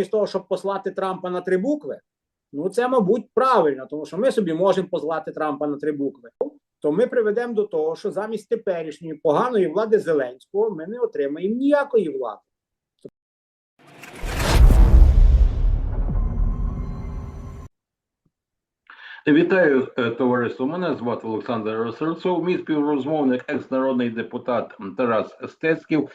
замість того, щоб послати Трампа на три букви, ну це, мабуть, правильно, тому що ми собі можемо послати Трампа на три букви. То ми приведемо до того, що замість теперішньої поганої влади Зеленського ми не отримаємо ніякої влади. Вітаю, е, товариство. Мене звати Олександр Росерцов, мій співрозмовник, екс-народний депутат Тарас Стецьків.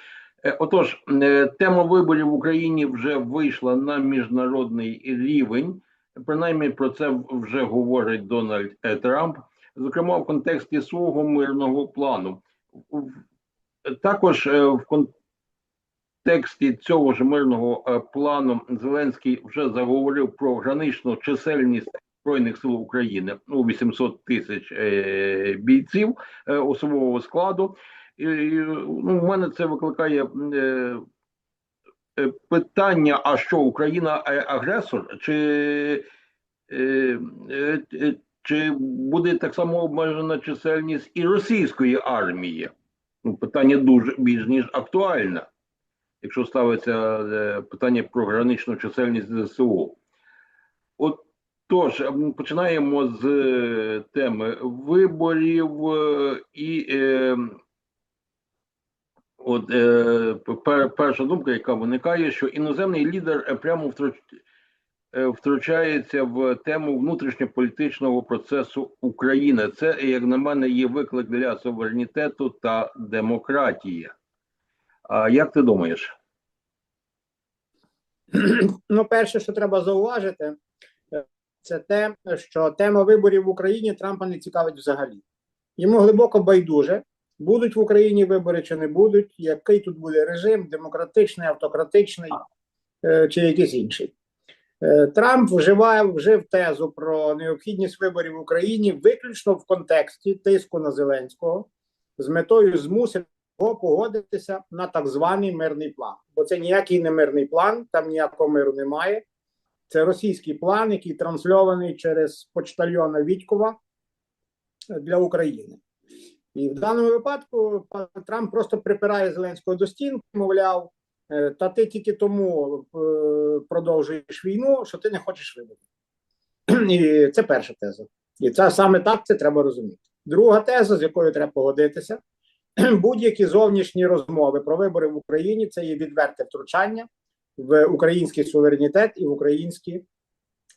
Е, Отож, е, тема виборів в Україні вже вийшла на міжнародний рівень. Принаймні про це вже говорить Дональд е, Трамп, зокрема в контексті свого мирного плану. Також в контексті цього ж мирного плану Зеленський вже заговорив про граничну чисельність Збройних сил України ну 800 тисяч бійців особового складу. І, ну, в мене це викликає е, е, питання: а що Україна агресор? Чи, е, чи буде так само обмежена чисельність і російської армії? Ну, питання дуже більш ніж актуальне, якщо ставиться питання про граничну чисельність ЗСУ. От Тож починаємо з теми виборів і от е, перша думка, яка виникає, що іноземний лідер е, прямо е, втручається в тему внутрішньополітичного процесу України. Це, як на мене, є виклик для суверенітету та демократії. А як ти думаєш? Ну, перше, що треба зауважити, е, це те, що тема виборів в Україні Трампа не цікавить взагалі. Йому глибоко байдуже, будуть в Україні вибори чи не будуть, який тут буде режим, демократичний, автократичний е, чи якийсь інший. Е, Трамп вживає вжив тезу про необхідність виборів в Україні виключно в контексті тиску на Зеленського з метою змусити його погодитися на так званий мирний план. Бо це ніякий не мирний план, там ніякого миру немає. Це російський план, який трансльований через почтальйона Вітькова для України. І в даному випадку пан Трамп просто припирає Зеленського до стінки, мовляв, «Е, та ти тільки тому е, продовжуєш війну, що ти не хочеш виборів. І це перша теза. І це саме так це треба розуміти. Друга теза, з якою треба погодитися, будь-які зовнішні розмови про вибори в Україні це є відверте втручання в український суверенітет і в українські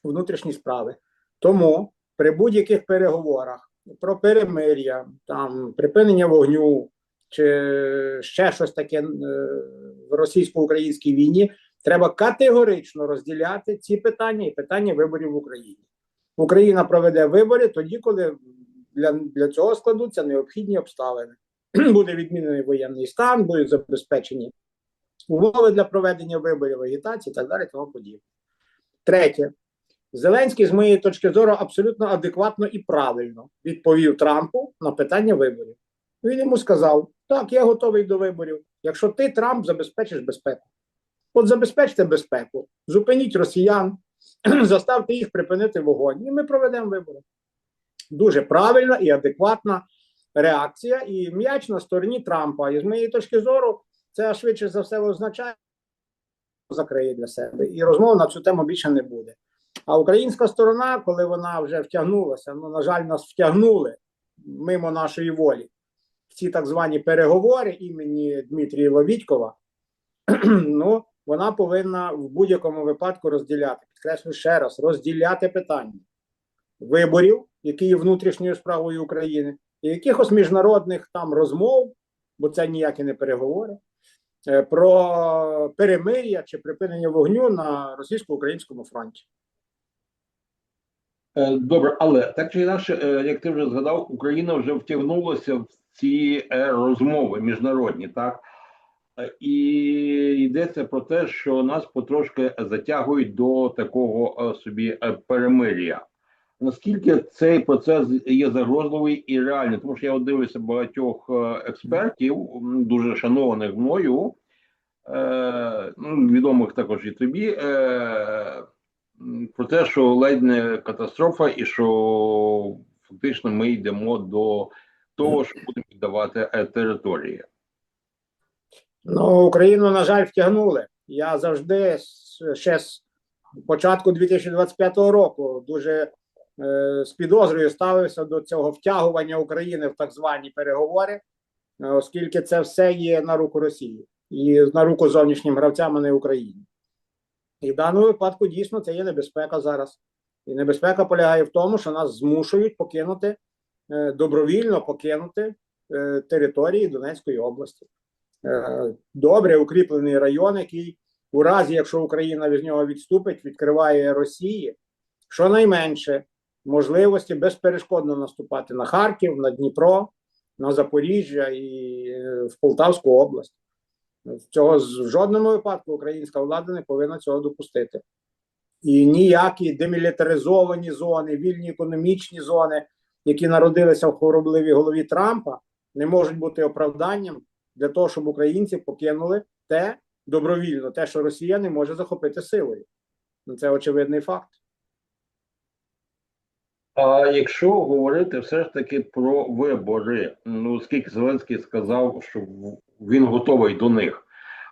внутрішні справи. Тому при будь-яких переговорах про перемир'я, там припинення вогню чи ще щось таке е, в російсько-українській війні, треба категорично розділяти ці питання і питання виборів в Україні. Україна проведе вибори тоді, коли для, для цього складуться необхідні обставини. Буде відмінений воєнний стан, будуть забезпечені умови для проведення виборів, агітації і так далі. Тому подібне. Третє, Зеленський, з моєї точки зору, абсолютно адекватно і правильно відповів Трампу на питання виборів. Він йому сказав: так, я готовий до виборів, якщо ти, Трамп, забезпечиш безпеку. От забезпечте безпеку, зупиніть росіян, заставте їх припинити вогонь, і ми проведемо вибори. Дуже правильна і адекватна реакція, і м'яч на стороні Трампа. І з моєї точки зору, це швидше за все означає, що закриє для себе. І розмов на цю тему більше не буде. А українська сторона, коли вона вже втягнулася, ну, на жаль, нас втягнули мимо нашої волі в ці так звані переговори імені Дмитрієва Вітькова, ну, вона повинна в будь-якому випадку розділяти. Підкреслю ще раз: розділяти питання виборів, які є внутрішньою справою України, і якихось міжнародних там розмов, бо це ніякі не переговори, е, про перемир'я чи припинення вогню на російсько-українському фронті. Е, Добре, але так чи інакше, е, як ти вже згадав, Україна вже втягнулася в ці е, розмови міжнародні, так? І йдеться про те, що нас потрошки затягують до такого собі перемир'я. Наскільки цей процес є загрозливий і реальний? Тому що я дивлюся багатьох експертів, дуже шанованих мною, ну, відомих також і тобі. Про те, що ледь не катастрофа, і що фактично ми йдемо до того, що будемо віддавати е, території. Ну, Україну, на жаль, втягнули. Я завжди ще з початку 2025 року дуже е, з підозрою ставився до цього втягування України в так звані переговори, е, оскільки це все є на руку Росії і на руку зовнішнім гравцям, а не Україні. І в даному випадку дійсно це є небезпека зараз. І небезпека полягає в тому, що нас змушують покинути е, добровільно покинути е, території Донецької області. Е, Добре укріплений район, який у разі, якщо Україна від нього відступить, відкриває Росії щонайменше можливості безперешкодно наступати на Харків, на Дніпро, на Запоріжжя і в Полтавську область. Цього в жодному випадку українська влада не повинна цього допустити. І ніякі демілітаризовані зони, вільні економічні зони, які народилися в хворобливій голові Трампа, не можуть бути оправданням для того, щоб українці покинули те добровільно, те, що Росія не може захопити силою. Ну, Це очевидний факт. А якщо говорити все ж таки про вибори, ну оскільки Зеленський сказав, що він готовий до них.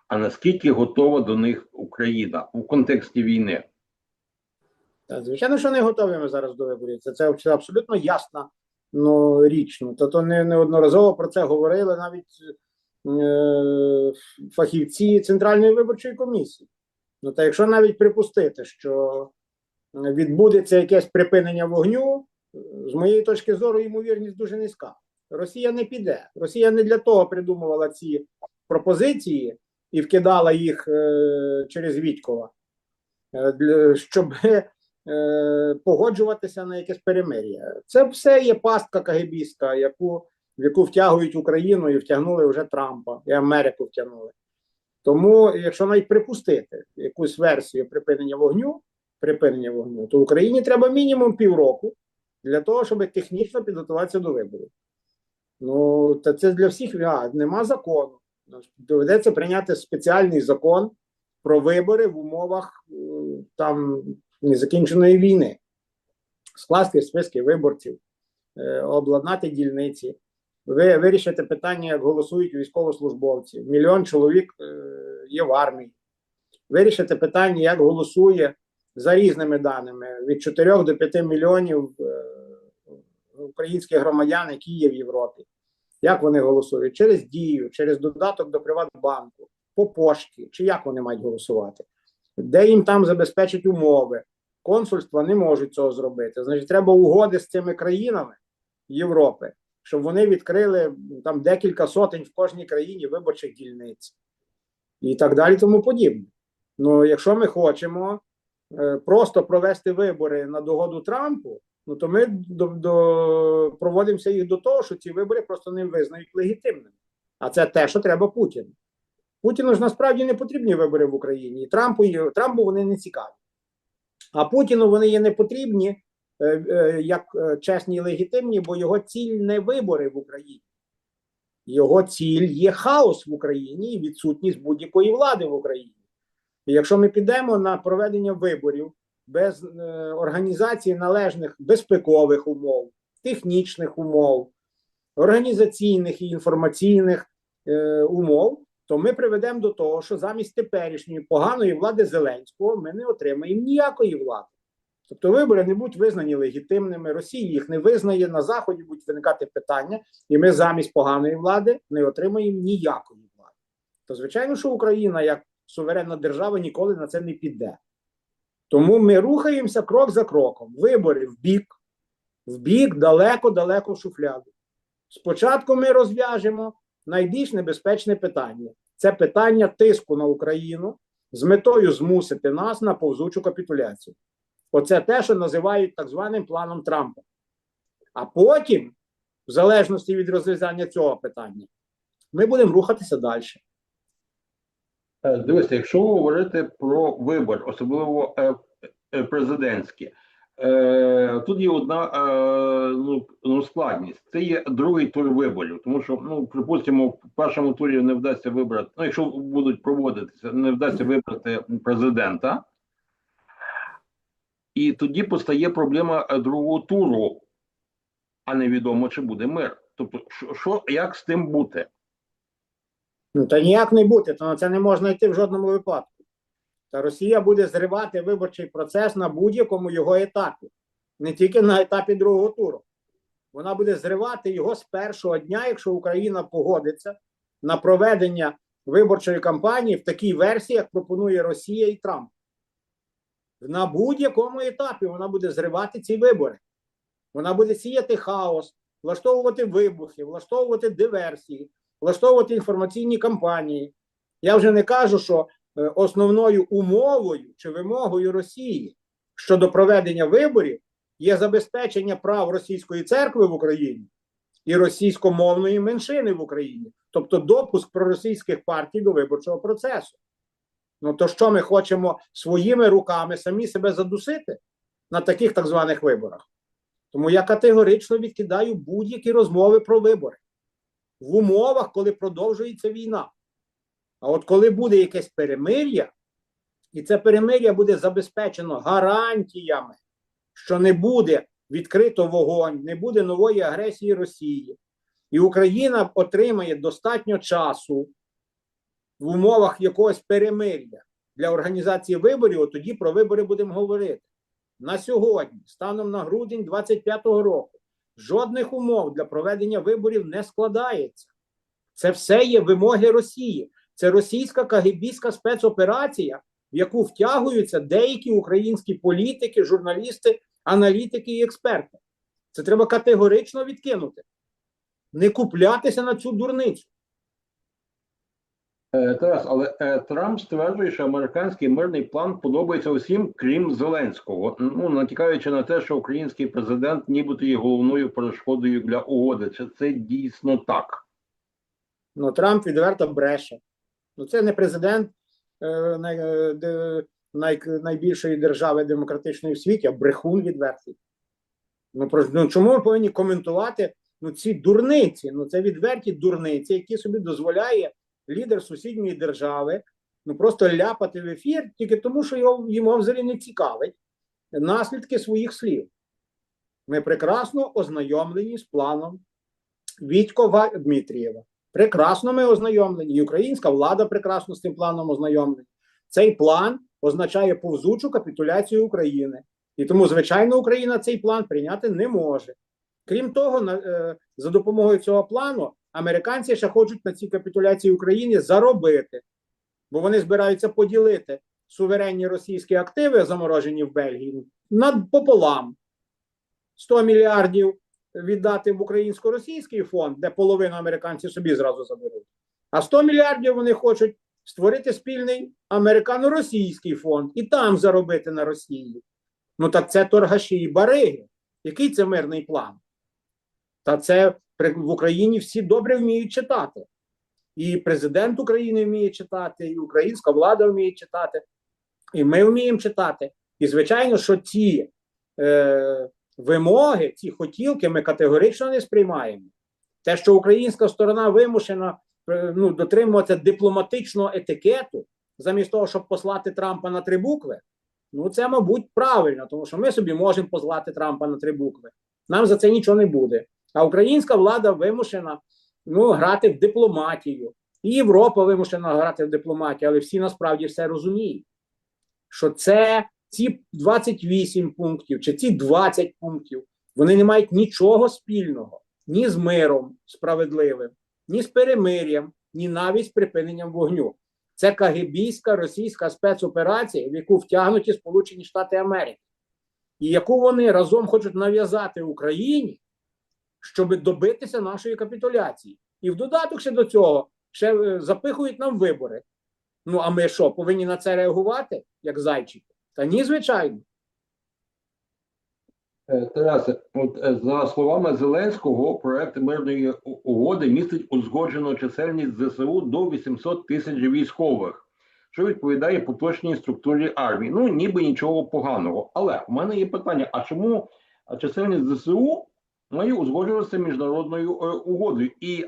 А наскільки готова до них Україна у контексті війни? Та, звичайно, що не готові зараз до виборів. Це, це, абсолютно ясна ну, річ. Ну, то, то не, неодноразово про це говорили навіть е, фахівці Центральної виборчої комісії. Ну, та якщо навіть припустити, що відбудеться якесь припинення вогню, з моєї точки зору, ймовірність дуже низька. Росія не піде. Росія не для того придумувала ці пропозиції і вкидала їх е, через Вітькова, е, щоб е, погоджуватися на якесь перемир'я. Це все є пастка кагебістська, яку, в яку втягують Україну і втягнули вже Трампа, і Америку втягнули. Тому, якщо навіть припустити якусь версію припинення вогню, припинення вогню, то Україні треба мінімум півроку для того, щоб технічно підготуватися до виборів. Ну, та це для всіх а, нема закону. Доведеться прийняти спеціальний закон про вибори в умовах е, там незакінченої війни, скласти списки виборців, е, обладнати дільниці, ви вирішите питання, як голосують військовослужбовці. Мільйон чоловік е, є в армії. Вирішите питання, як голосує за різними даними від 4 до 5 мільйонів українських громадян, які є в Європі. Як вони голосують? Через дію, через додаток до Приватбанку, по пошті, чи як вони мають голосувати? Де їм там забезпечать умови? Консульства не можуть цього зробити. Значить, треба угоди з цими країнами Європи, щоб вони відкрили там декілька сотень в кожній країні виборчих дільниць і так далі, тому подібне. Ну, якщо ми хочемо е, просто провести вибори на догоду Трампу, ну то ми до, до, проводимося їх до того, що ці вибори просто не визнають легітимними. А це те, що треба Путіну. Путіну ж насправді не потрібні вибори в Україні. І Трампу, Трампу вони не цікаві. А Путіну вони є не потрібні е, е, як е, чесні і легітимні, бо його ціль не вибори в Україні. Його ціль є хаос в Україні і відсутність будь-якої влади в Україні. І якщо ми підемо на проведення виборів без е, організації належних безпекових умов, технічних умов, організаційних і інформаційних е, умов, то ми приведемо до того, що замість теперішньої поганої влади Зеленського ми не отримаємо ніякої влади. Тобто вибори не будуть визнані легітимними, Росія їх не визнає, на Заході будуть виникати питання, і ми замість поганої влади не отримаємо ніякої влади. То звичайно, що Україна як суверенна держава ніколи на це не піде. Тому ми рухаємося крок за кроком. Вибори в бік, в бік далеко-далеко в шуфляду. Спочатку ми розв'яжемо найбільш небезпечне питання це питання тиску на Україну з метою змусити нас на повзучу капітуляцію. Оце те, що називають так званим планом Трампа. А потім, в залежності від розв'язання цього питання, ми будемо рухатися далі. Е, Дивіться, якщо говорити про вибор, особливо е, е, президентські, тут є одна ну, ну, складність. Це є другий тур виборів, тому що, ну, припустимо, в першому турі не вдасться вибрати, ну, якщо будуть проводитися, не вдасться вибрати президента. І тоді постає проблема другого туру, а невідомо, чи буде мир. Тобто, що як з тим бути? Ну, та ніяк не бути, то на це не можна йти в жодному випадку. Та Росія буде зривати виборчий процес на будь-якому його етапі, не тільки на етапі другого туру. Вона буде зривати його з першого дня, якщо Україна погодиться на проведення виборчої кампанії в такій версії, як пропонує Росія і Трамп. На будь-якому етапі вона буде зривати ці вибори. Вона буде сіяти хаос, влаштовувати вибухи, влаштовувати диверсії, влаштовувати інформаційні кампанії. Я вже не кажу, що е, основною умовою чи вимогою Росії щодо проведення виборів є забезпечення прав російської церкви в Україні і російськомовної меншини в Україні, тобто допуск проросійських партій до виборчого процесу. Ну то що ми хочемо своїми руками самі себе задусити на таких так званих виборах? Тому я категорично відкидаю будь-які розмови про вибори в умовах, коли продовжується війна. А от коли буде якесь перемир'я, і це перемир'я буде забезпечено гарантіями, що не буде відкрито вогонь, не буде нової агресії Росії, і Україна отримає достатньо часу в умовах якогось перемир'я для організації виборів, от тоді про вибори будемо говорити. На сьогодні, станом на грудень 25-го року, жодних умов для проведення виборів не складається. Це все є вимоги Росії. Це російська кагибійська спецоперація, в яку втягуються деякі українські політики, журналісти, аналітики і експерти. Це треба категорично відкинути, не куплятися на цю дурницю. Е, Тарас, але е, Трамп стверджує, що американський мирний план подобається усім, крім Зеленського. Ну натякаючи на те, що український президент нібито є головною перешкодою для угоди. Чи це дійсно так? Ну, Трамп відверто бреше. Ну, це не президент е, най, е, най, найбільшої держави демократичної в світі, а брехун відвертий. Ну, про, ну чому ми повинні коментувати ну, ці дурниці? Ну, це відверті дурниці, які собі дозволяє лідер сусідньої держави ну, просто ляпати в ефір тільки тому, що його, йому взагалі не цікавить наслідки своїх слів. Ми прекрасно ознайомлені з планом Вітькова Дмитрієва. Прекрасно ми ознайомлені, і українська влада прекрасно з цим планом ознайомлена. Цей план означає повзучу капітуляцію України. І тому, звичайно, Україна цей план прийняти не може. Крім того, е, за допомогою цього плану американці ще хочуть на цій капітуляції України заробити, бо вони збираються поділити суверенні російські активи, заморожені в Бельгії, над пополам. 100 мільярдів віддати в українсько-російський фонд, де половину американці собі зразу заберуть. А 100 мільярдів вони хочуть створити спільний американо-російський фонд і там заробити на Росії. Ну так це торгаші і бариги. Який це мирний план? Та це в Україні всі добре вміють читати. І президент України вміє читати, і українська влада вміє читати, і ми вміємо читати. І звичайно, що ці е, вимоги, ці хотілки ми категорично не сприймаємо. Те, що українська сторона вимушена е, ну, дотримуватися дипломатичного етикету, замість того, щоб послати Трампа на три букви, ну це, мабуть, правильно, тому що ми собі можемо послати Трампа на три букви. Нам за це нічого не буде. А українська влада вимушена ну, грати в дипломатію. І Європа вимушена грати в дипломатію, але всі насправді все розуміють, що це ці 28 пунктів чи ці 20 пунктів вони не мають нічого спільного ні з миром справедливим, ні з перемир'ям, ні навіть з припиненням вогню. Це кагибійська російська спецоперація, в яку втягнуті Сполучені Штати Америки, і яку вони разом хочуть нав'язати Україні, щоб добитися нашої капітуляції. І в додаток ще до цього ще е, запихують нам вибори. Ну а ми що, повинні на це реагувати, як зайчики? Та ні, звичайно. Е, Тарасе, от е, за словами Зеленського, проект мирної угоди містить узгоджену чисельність ЗСУ до 800 тисяч військових, що відповідає поточній структурі армії. Ну ніби нічого поганого. Але в мене є питання: а чому чисельність ЗСУ має узгоджуватися міжнародною е, угодою? І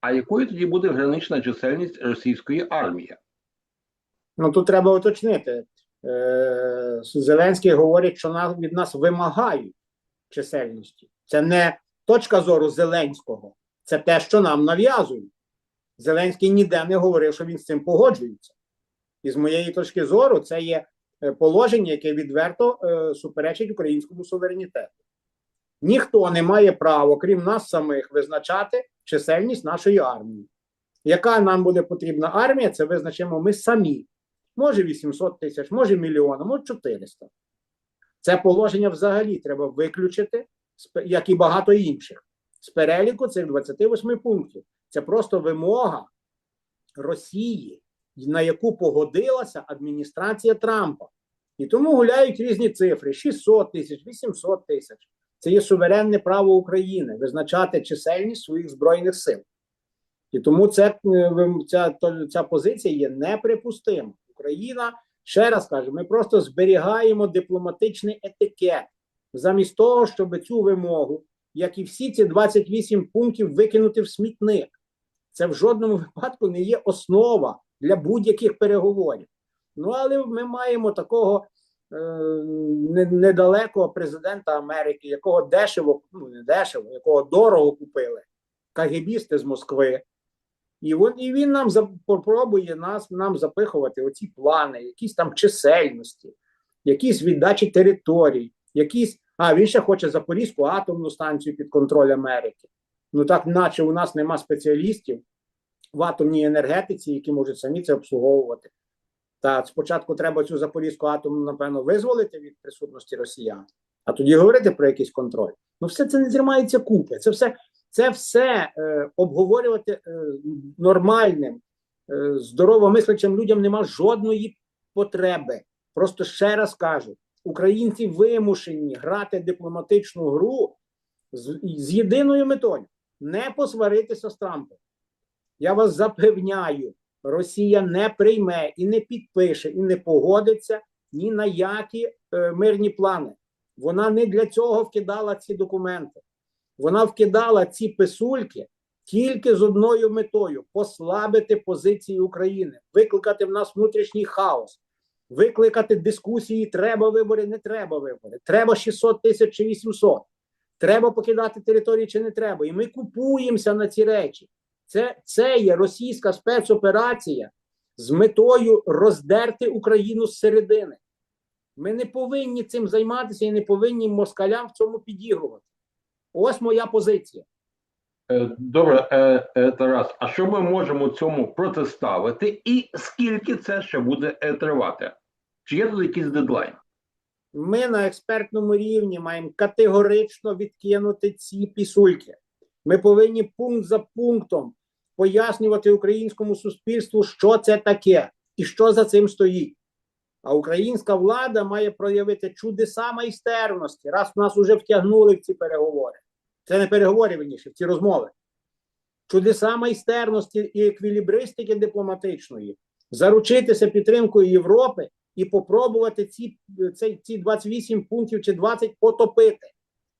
а якою тоді буде гранична чисельність російської армії? Ну тут треба уточнити. Е, Зеленський говорить, що від нас вимагають чисельності. Це не точка зору Зеленського, це те, що нам нав'язують. Зеленський ніде не говорив, що він з цим погоджується. І з моєї точки зору, це є е, положення, яке відверто суперечить українському суверенітету. Ніхто не має права, крім нас самих, визначати чисельність нашої армії. Яка нам буде потрібна армія, це визначимо ми самі. Може 800 тисяч, може мільйон, може 400. Це положення взагалі треба виключити, як і багато інших. З переліку цих 28 пунктів. Це просто вимога Росії, на яку погодилася адміністрація Трампа. І тому гуляють різні цифри: 600 тисяч, 800 тисяч. Це є суверенне право України визначати чисельність своїх збройних сил. І тому це, е, ця, ця позиція є неприпустима. Україна, ще раз кажу, ми просто зберігаємо дипломатичний етикет замість того, щоб цю вимогу, як і всі ці 28 пунктів, викинути в смітник. Це в жодному випадку не є основа для будь-яких переговорів. Ну але ми маємо такого недалекого президента Америки, якого дешево, ну не дешево, якого дорого купили кагебісти з Москви. І він, і він нам за- попробує нас нам запихувати оці плани, якісь там чисельності, якісь віддачі територій, якісь. А він ще хоче Запорізьку атомну станцію під контроль Америки. Ну так, наче у нас нема спеціалістів в атомній енергетиці, які можуть самі це обслуговувати. Та спочатку треба цю Запорізьку атомну, напевно, визволити від присутності росіян, а тоді говорити про якийсь контроль. Ну, все це не тримається купи. Це все, це все е, обговорювати е, нормальним, е, здоровомислячим людям нема жодної потреби. Просто ще раз кажу: українці вимушені грати дипломатичну гру з, з єдиною метою не посваритися з Трампом. Я вас запевняю, Росія не прийме і не підпише, і не погодиться ні на які е, мирні плани. Вона не для цього вкидала ці документи. Вона вкидала ці писульки тільки з одною метою послабити позиції України, викликати в нас внутрішній хаос, викликати дискусії: треба вибори, не треба вибори, треба 600 тисяч чи 800, треба покидати території чи не треба. І ми купуємося на ці речі. Це, це є російська спецоперація з метою роздерти Україну зсередини. Ми не повинні цим займатися і не повинні москалям в цьому підігрувати. Ось моя позиція. Е, Добре, е, е, Тарас, а що ми можемо цьому протиставити, і скільки це ще буде е, тривати? Чи є тут якийсь дедлайн? Ми на експертному рівні маємо категорично відкинути ці пісульки. Ми повинні пункт за пунктом пояснювати українському суспільству, що це таке і що за цим стоїть. А українська влада має проявити чудеса майстерності, раз нас уже втягнули в ці переговори. Це не переговори виніше, в ці розмови. Чудеса майстерності і еквілібристики дипломатичної, заручитися підтримкою Європи і попробувати ці, ці 28 пунктів чи 20 потопити.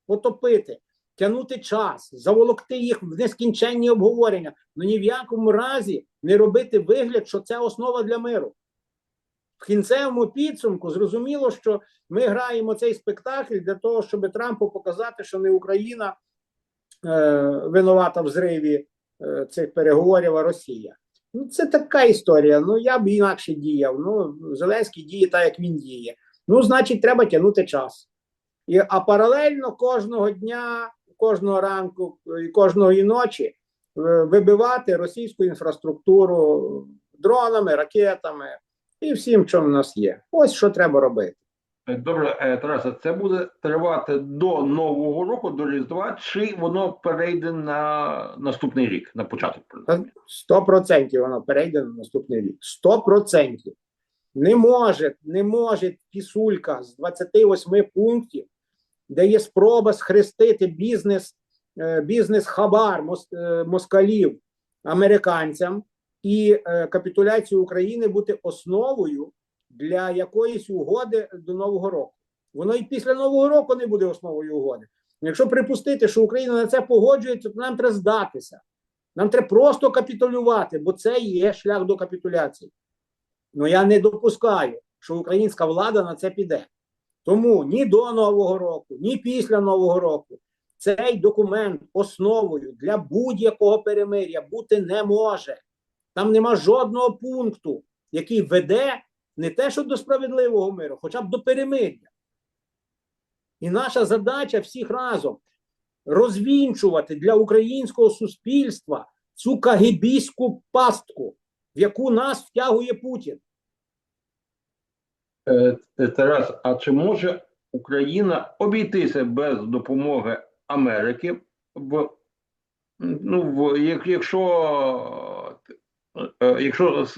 Потопити, тягнути час, заволокти їх в нескінченні обговорення. Ну ні в якому разі не робити вигляд, що це основа для миру. В кінцевому підсумку зрозуміло, що ми граємо цей спектакль для того, щоб Трампу показати, що не Україна е, винувата в зриві е, цих переговорів, а Росія. Ну, це така історія. Ну, я б інакше діяв. Ну, Зеленський діє так, як він діє. Ну, значить, треба тягнути час. І, а паралельно кожного дня, кожного ранку і кожної ночі е, вибивати російську інфраструктуру дронами, ракетами і всім, що в нас є. Ось що треба робити. Добре, е, Тарасе, це буде тривати до Нового року, до Різдва, чи воно перейде на наступний рік, на початок? Сто процентів воно перейде на наступний рік. Сто процентів. Не може, не може пісулька з 28 пунктів, де є спроба схрестити бізнес, е, бізнес-хабар е, москалів американцям і е, капітуляцію України бути основою для якоїсь угоди до Нового року. Воно і після Нового року не буде основою угоди. Якщо припустити, що Україна на це погоджується, то нам треба здатися. Нам треба просто капітулювати, бо це є шлях до капітуляції. Ну я не допускаю, що українська влада на це піде. Тому ні до Нового року, ні після Нового року цей документ основою для будь-якого перемир'я бути не може. Там нема жодного пункту, який веде не те, що до справедливого миру, хоча б до перемир'я. І наша задача всіх разом розвінчувати для українського суспільства цю кагибійську пастку, в яку нас втягує Путін. Е, е, Тарас, а чи може Україна обійтися без допомоги Америки в ну в як, якщо е, якщо з,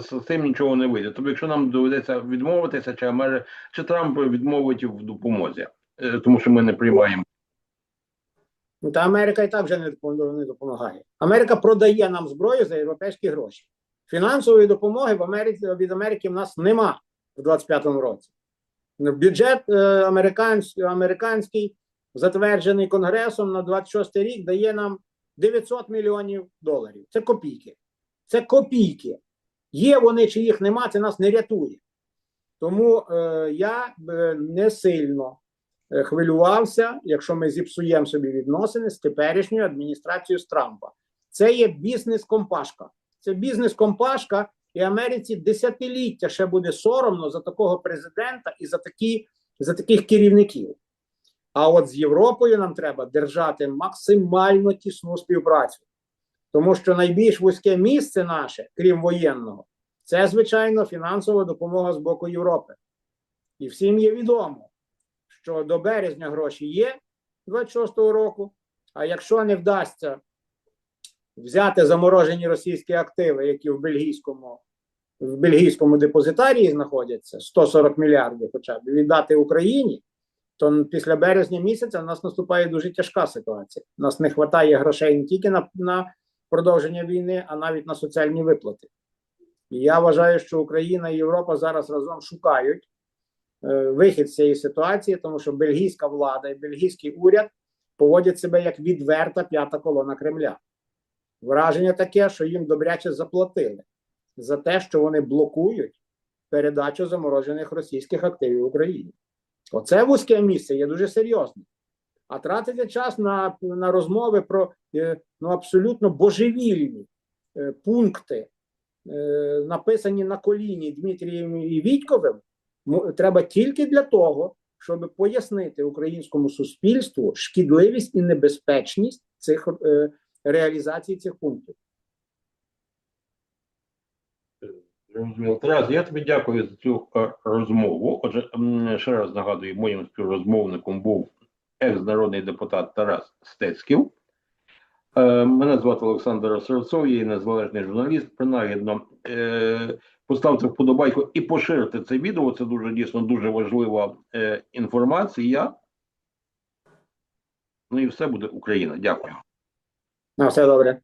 з цим нічого не вийде, тобто якщо нам доведеться відмовитися, чи Амери, чи Трамп відмовить в допомозі, тому що ми не приймаємо. Ну, Та Америка і так вже не допомагає. Америка продає нам зброю за європейські гроші. Фінансової допомоги в Америці від Америки в нас нема в 25-му році. Бюджет е, американсь- американський, затверджений Конгресом на 26 рік, дає нам 900 мільйонів доларів. Це копійки. Це копійки. Є вони чи їх нема, це нас не рятує. Тому е, я б не сильно е, хвилювався, якщо ми зіпсуємо собі відносини з теперішньою адміністрацією з Трампа. Це є бізнес-компашка. Це бізнес-компашка, і Америці десятиліття ще буде соромно за такого президента і за такі, за таких керівників. А от з Європою нам треба держати максимально тісну співпрацю, тому що найбільш вузьке місце наше, крім воєнного, це звичайно фінансова допомога з боку Європи. І всім є відомо, що до березня гроші є 26-го року. А якщо не вдасться взяти заморожені російські активи, які в бельгійському, в бельгійському депозитарії знаходяться 140 мільярдів, хоча б віддати Україні, то після березня місяця в нас наступає дуже тяжка ситуація. У нас не вистачає грошей не тільки на, на продовження війни, а навіть на соціальні виплати. І я вважаю, що Україна і Європа зараз разом шукають е, вихід з цієї ситуації, тому що бельгійська влада і бельгійський уряд поводять себе як відверта п'ята колона Кремля. Враження таке, що їм добряче заплатили за те, що вони блокують передачу заморожених російських активів Україні. Оце вузьке місце є дуже серйозне. А тратити час на, на розмови про е, ну, абсолютно божевільні е, пункти, е, написані на коліні Дмитрієм і Вітьковим, треба тільки для того, щоб пояснити українському суспільству шкідливість і небезпечність цих реалізацій цих пунктів. Тарас, я тобі дякую за цю е, розмову. Отже, ще раз нагадую, моїм співрозмовником був екс-народний депутат Тарас Стецьків. Е, Мене звати Олександр Серцов, я є незалежний журналіст. Принагідно е, поставте вподобайку і поширте це відео. Це дуже дійсно дуже важлива інформація. Ну і все буде Україна. Дякую. На все добре.